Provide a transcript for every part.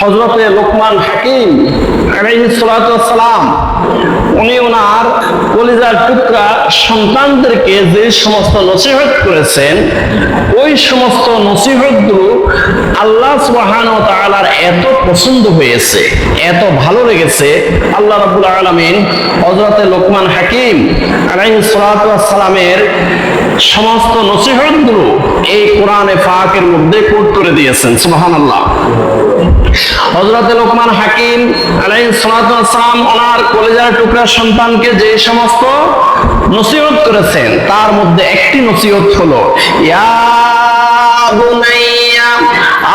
হজরতে লোকমান হাকিম সালাম উনি ওনার কলিজার টুকরা সন্তানদেরকে যে সমস্ত নসিহত করেছেন, ওই সমস্ত নসিহতগুলো আল্লাহ সুবহান ও তাআলার এত পছন্দ হয়েছে, এত ভালো লেগেছে, আল্লাহ রাব্বুল আলামিন হযরতে লোকমান হাকিম আলাইহিস সালাতু ওয়াস সালামের সমস্ত নসিহতগুলো এই কোরআনে ফাঁকের মধ্যে কোট করে দিয়েছেন, সুবহানাল্লাহ। হযরতে লোকমান হাকিম সালাম ওনার কলিজার টুকরা সন্তানকে যে সমস্ত নসিহত করেছেন, তার মধ্যে একটি নসিহত হলো, ইয়া বুনাইয়া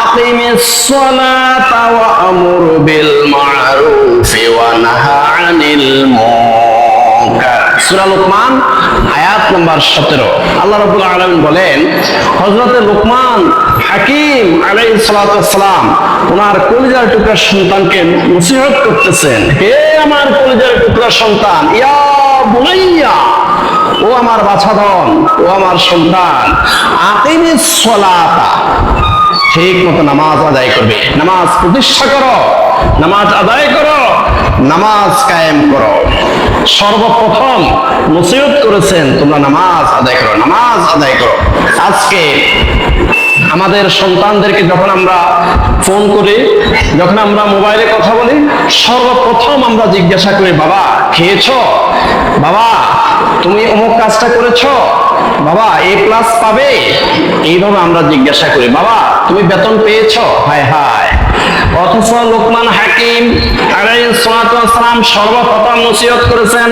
আকিমিস সালাতা বিল মারুফি ওয়া নাহা আনিল মুনকার। সূরা লোকমান, আয়াত নাম্বার 17 আল্লাহ রাব্বুল আলামিন বলেন, হযরতে লোকমান হাকিম সালাম, ওনার কলিজার টুকরা সন্তানকে নসিহত করতেছেন। হে আমার কলিজার টুকরা সন্তান, ইয়া ও আমার বাছাধন ও আমার সন্তান আকিমিস সালাতা। ঠিক মতো নামাজ আদায় করবে। নামাজ প্রতিষ্ঠা করো, নামাজ আদায় করো, নামাজ কায়েম করো। সর্বপ্রথম নসিহত করেছেন, তোমরা নামাজ আদায় করো, নামাজ আদায় করো। আজকে আমাদের সন্তানদেরকে যখন আমরা ফোন করি, যখন আমরা মোবাইলে কথা বলি, সর্বপ্রথম আমরা জিজ্ঞাসা করি, বাবা, খেয়েছ? বাবা, তুমি অমুক কাজটা করেছ? বাবা এ প্লাস পাবে? এইভাবে আমরা জিজ্ঞাসা করি, বাবা, তুমি বেতন পেয়েছ? হায় হায়। অথচ লোকমান হাকিম সালাম সর্বপ্রথম নসিহত করেছেন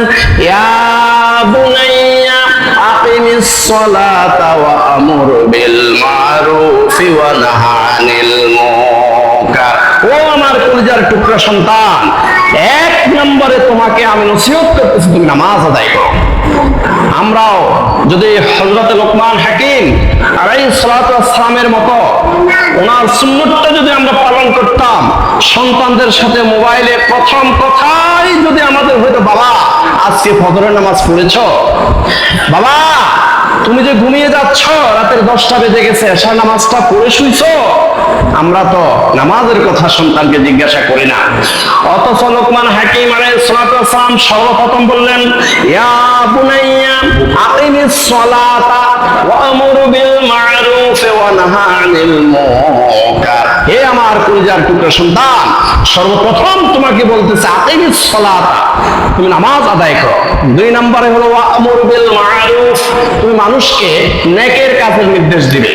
ও আমার সন্তান, এক নম্বরে তোমাকে আমি নসিহত করতেছি, তুমি নামাজ আদায় করো। আমরাও যদি হজরত লোকমান হাকিম আলাই সালামের মতো ওনার সুন্নতটা যদি আমরা পালন করতাম, সন্তানদের সাথে মোবাইলে প্রথম কথাই যদি আমাদের হয়তো বাবা, আজকে ফজরের নামাজ পড়েছ? বাবা তুমি যে ঘুমিয়ে যাচ্ছ, রাতের দশটা বেজে গেছে এসা নামাজটা পড়ে শুইছ? আমরা তো নামাজের কথা সন্তানকে জিজ্ঞাসা করি না। অথচ লোকমান হাকিম মানে সালাম সর্বপ্রথম বললেন, ইয়া বুনাইয়া আকিমিস সালাতা ওয়া আমুর বিল মারুফ ওয়া নাহা আনিল মুনকার হে আমার কলিজার টুকরা সন্তান, সর্বপ্রথম তোমাকে বলতেছে, আকিমিস সালাতা, তুমি নামাজ আদায় করো। দুই নম্বরে হলো ওয়া আমুর বিল মারুফ, তুমি মানুষকে নেকের কাজের নির্দেশ দিবে।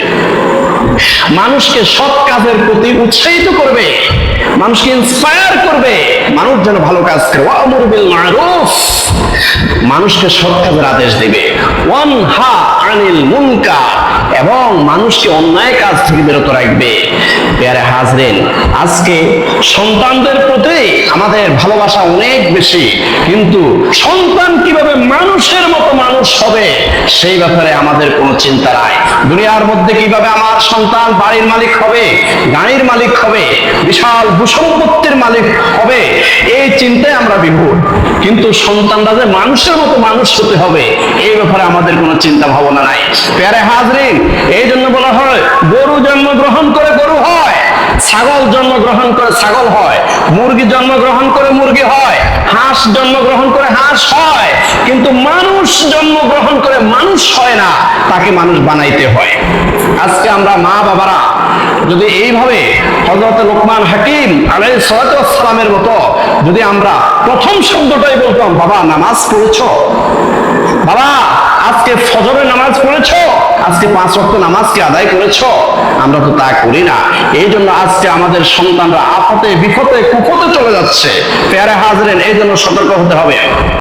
মানুষকে সৎ কাজের প্রতি উৎসাহিত করবে, মানুষকে ইন্সপায়ার করবে, মানুষ যেন ভালো কাজ করে। ওয়ামুর বিল মারুফ, মানুষকে সৎ কাজের আদেশ দিবে। ওয়ান হা আনিল মুনকার, এবং মানুষকে অন্যায় কাজ থেকে বিরত রাখবে। পেয়ারে হাজরেন, আজকে সন্তানদের প্রতি আমাদের ভালোবাসা অনেক বেশি, কিন্তু সন্তান কীভাবে মানুষের মতো মানুষ হবে, সেই ব্যাপারে আমাদের কোনো চিন্তা নাই। দুনিয়ার মধ্যে কীভাবে আমার সন্তান বাড়ির মালিক হবে, গাড়ির মালিক হবে, বিশাল ভূসম্পত্তির মালিক চিন্তায় আমরা বিভোর। কিন্তু সন্তানরা যে মানুষের মতো মানুষ হতে হবে, এই ব্যাপারে আমাদের কোনো চিন্তা ভাবনা নাই। প্যারে হাজরিন, এই জন্য বলা হয়, গরু জন্মগ্রহণ করে গরু হয়, ছাগল জন্মগ্রহণ করে ছাগল হয়, মুরগি জন্মগ্রহণ করে মুরগি হয়, হাঁস জন্মগ্রহণ করে হাঁস হয়, কিন্তু মানুষ জন্মগ্রহণ করে মানুষ হয় না, তাকে মানুষ বানাইতে হয়। আজকে আমরা মা বাবারা যদি এইভাবে হজরত লোকমান হাকিম আলাই সালামের মতো যদি আমরা প্রথম শব্দটাই বলতাম, বাবা, নামাজ পড়েছ? বাবা, আজকে ফজরের নামাজ পড়েছো? আজকে পাঁচ ওয়াক্ত নামাজকে আদায় করেছ? আমরা তো তা করি না। এই জন্য আজকে আমাদের সন্তানরা আপদে বিপদে কুপদে চলে যাচ্ছে। পেয়ারে হাজরেন এই জন্য সতর্ক হতে হবে।